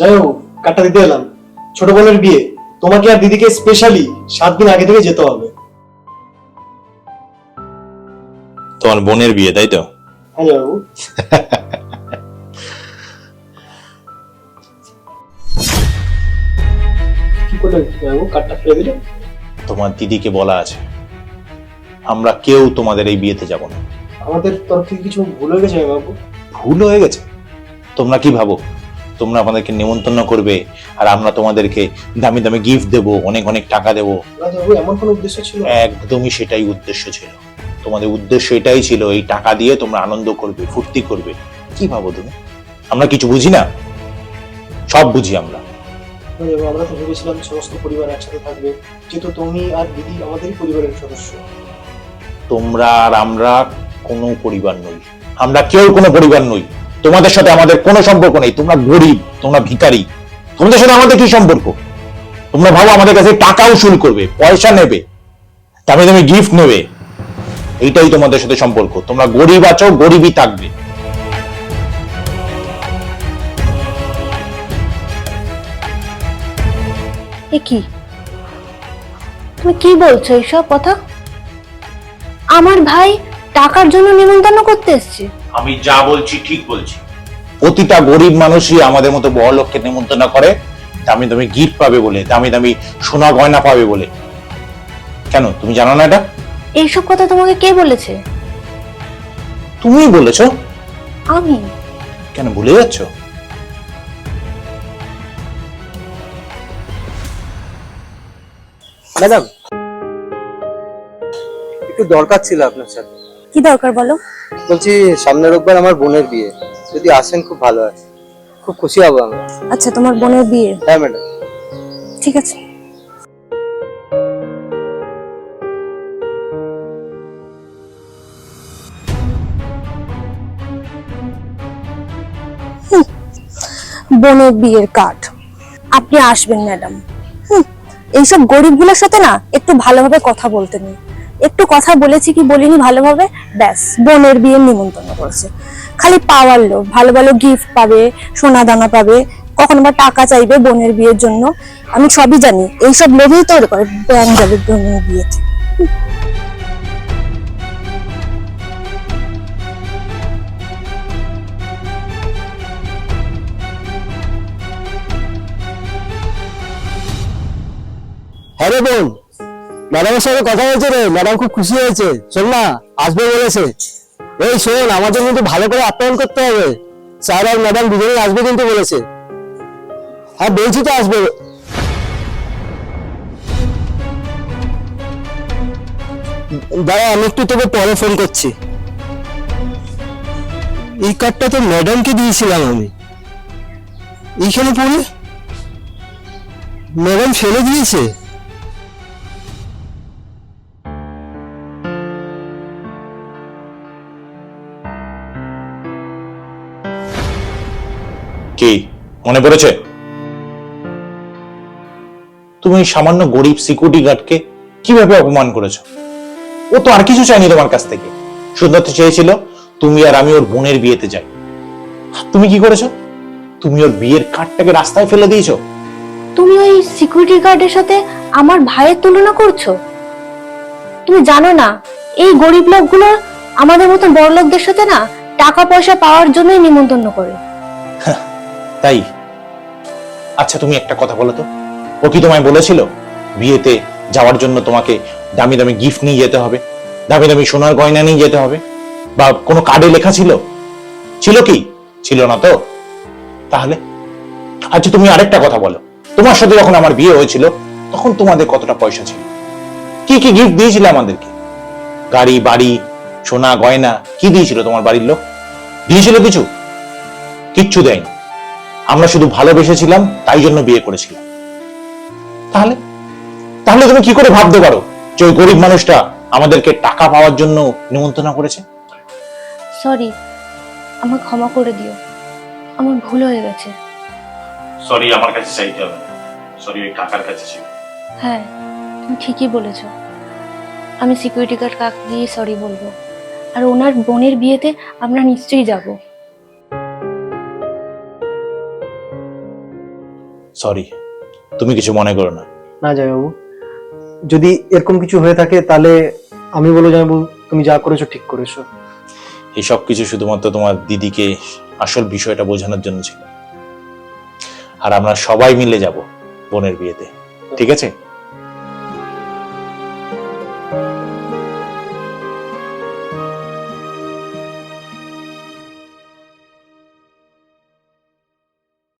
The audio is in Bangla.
যাই হোক কার্ডটা দিতে এলাম। ছোট বোনের বিয়ে। তোমাকে আর দিদিকে স্পেশালি সাত দিন আগে থেকে যেতে হবে। তোমার বোনের বিয়ে তাই তো? হ্যাঁ কি করলে ফেলে দিলে? তোমার দিদিকে বলা আছে। আমরা কেউ তোমাদের এই বিয়েতে যাব না। আমাদের তরফ থেকে কিছু ভুল হয়ে গেছে বাবু? ভুল হয়ে গেছে? তোমরা কি ভাবো? তোমরা আমাদেরকে নিমন্ত্রণ করবে আর আমরা তোমাদেরকে দামি দামি গিফট দেবো অনেক অনেক টাকা দেবো। এমন কোনো উদ্দেশ্য ছিল? একদমই সেটাই উদ্দেশ্য ছিল। তোমাদের উদ্দেশ্য এটাই ছিল এই টাকা দিয়ে তোমরা আনন্দ করবে ফুর্তি করবে। কি ভাবো তুমি? আমরা কিছু বুঝি না? সব বুঝি আমরা। আমরা তো ভেবেছিলাম সমস্ত পরিবার একসাথে থাকবে। যেহেতু তুমি আর দিদি আমাদেরই পরিবারের সদস্য। তোমরা আর আমরা কোনো পরিবার নই। আমরা কেউ কোনো পরিবার নই। তোমাদের সাথে আমাদের কোনো সম্পর্ক নেই। তোমরা গরিব, তোমরা ভিখারি। তোমাদের সাথে আমাদের কি সম্পর্ক? তোমরা ভাবো আমাদের কাছে টাকা উসুল করবে, পয়সা নেবে দামি তুমি গিফট নেবে। এইটাই তোমাদের সাথে সম্পর্ক। তোমরা গরিব আছো, গরিবই থাকবে। কি? তুমি কি বলছো এইসব কথা? আমার ভাই টাকার জন্য নিমন্ত্রণ করতে এসছে। আমি যা বলছি ঠিক বলছি। প্রতিটা গরিব মানুষই আমাদের মতো বড় লোককে নিমন্ত্রণ করে দামি দামি গিফট পাবে বলে দামি দামি সোনা গয়না পাবে বলে। কেন? তুমি জানো না এটা? এইসব কথা তোমাকে কে বলেছে? তুমি বলেছ। আমি। কেন ভুলে যাচ্ছ? ম্যাডাম একটু দরকার ছিল আপনার সাথে। কি দরকার বলো? বলছি সামনের রোববার আমার বোনের বিয়ে। যদি আসেন খুব ভালো হয়। খুব খুশি হব আমরা। আচ্ছা তোমার বোনের বিয়ে? হ্যাঁ ম্যাডাম। ঠিক আছে। হুম, বোনের বিয়ের কার্ড আপনি আসবেন ম্যাডাম। হুম, এইসব গরিবগুলোর সাথে না একটু ভালোভাবে কথা বলতে নেই। একটু কথা বলেছি কি বলিনি ভালোভাবে? ব্যাস, বোনের বিয়ের নিমন্ত্রণ করেছে। খালি পাওয়ার লোক ভালো ভালো গিফট পাবে, সোনা দানা পাবে, কখনো বা টাকা চাইবে বোনের বিয়ের জন্য, আমি সবই জানি। এইসব লোভেই তৈরি করে ব্যাং যাবে বোনের বিয়েতে। হ্যাঁ রে বোন। ম্যাডামের সাথে কথা হয়েছে রে, ম্যাডাম খুব খুশি হয়েছে। শোন না, আসবে বলেছে। এই শোন, আমাদের কিন্তু ভালো করে আপ্যায়ন করতে হবে। স্যার আর ম্যাডাম দুজনেই আসবে কিন্তু বলেছে। হ্যাঁ বলছি তো আসবে। দাঁড়া, আমি একটু তোকে পরে ফোন করছি। এই কার্ডটা তো ম্যাডামকে দিয়েছিলাম আমি। এইখানে পড়ে? ম্যাডাম ফেলে দিয়েছে? কি? মনে পড়েছে? তুমি সামান্য গরিব সিকিউরিটি গার্ডকে কীভাবে অপমান করেছ? ও তো আর কিছু চাইনি তোমার কাছ থেকে। শুধুমাত্র চেয়েছিল, তুমি আর আমি ওর বোনের বিয়েতে যাই। তুমি কি করেছ? তুমি ওর বিয়ের কার্ডটাকে রাস্তায় ফেলে দিয়েছ? তুমি ওই সিকিউরিটি গার্ডের সাথে আমার ভাইয়ের তুলনা করছ? তুমি জানো না, এই গরিব লোকগুলো আমাদের মতো বড় লোকদের সাথে না টাকা পয়সা পাওয়ার জন্যই নিমন্ত্রণ করে। তাই? আচ্ছা তুমি একটা কথা বলো তো। ও কি তোমায় বলেছিল বিয়েতে যাওয়ার জন্য তোমাকে দামি দামি গিফট নিয়ে যেতে হবে? দামি দামি সোনার গয়না নিয়ে যেতে হবে? বা কোনো কার্ডে লেখা ছিল? ছিল কি? ছিল না তো? তাহলে? আচ্ছা তুমি আরেকটা কথা বলো। তোমার সাথে যখন আমার বিয়ে হয়েছিল, তখন তোমাদের কতটা পয়সা ছিল? কি কি গিফট দিয়েছিলে আমাদেরকে? গাড়ি, বাড়ি, সোনা, গয়না, কি দিয়েছিল তোমার বাড়ির লোক? দিয়েছিল কিছু? কিচ্ছু দেয়নি। আমরা শুধু ভালোবেসেছিলাম তাই জন্য বিয়ে করেছিলাম। তাহলে? তাহলে তুমি কি করে ভাবতে পারো যে ওই গরিব মানুষটা আমাদেরকে টাকা পাওয়ার জন্য নিমন্ত্রণ করেছে? সরি আমার ক্ষমা করে দিও। আমার ভুল হয়ে গেছে। সরি আমার কাছে চাইতে হবে সরি ওই কাকার কাছে ছিল হ্যাঁ তুমি ঠিকই বলেছ। আমি সিকিউরিটি গার্ড কাক দিয়ে সরি বলব। আর ওনার বোনের বিয়েতে আমরা নিশ্চয়ই যাব। সরি তুমি কিছু মনে করো না। না যাই বাবু যদি এরকম কিছু হয়ে থাকে তাহলে আমি বলব জয়বাবু তুমি যা করেছ ঠিক করেছ। এই সব কিছু শুধুমাত্র তোমার দিদিকে আসল বিষয়টা বোঝানোর জন্য ছিল। আর আমরা সবাই মিলে যাব বোনের বিয়েতে। ঠিক আছে?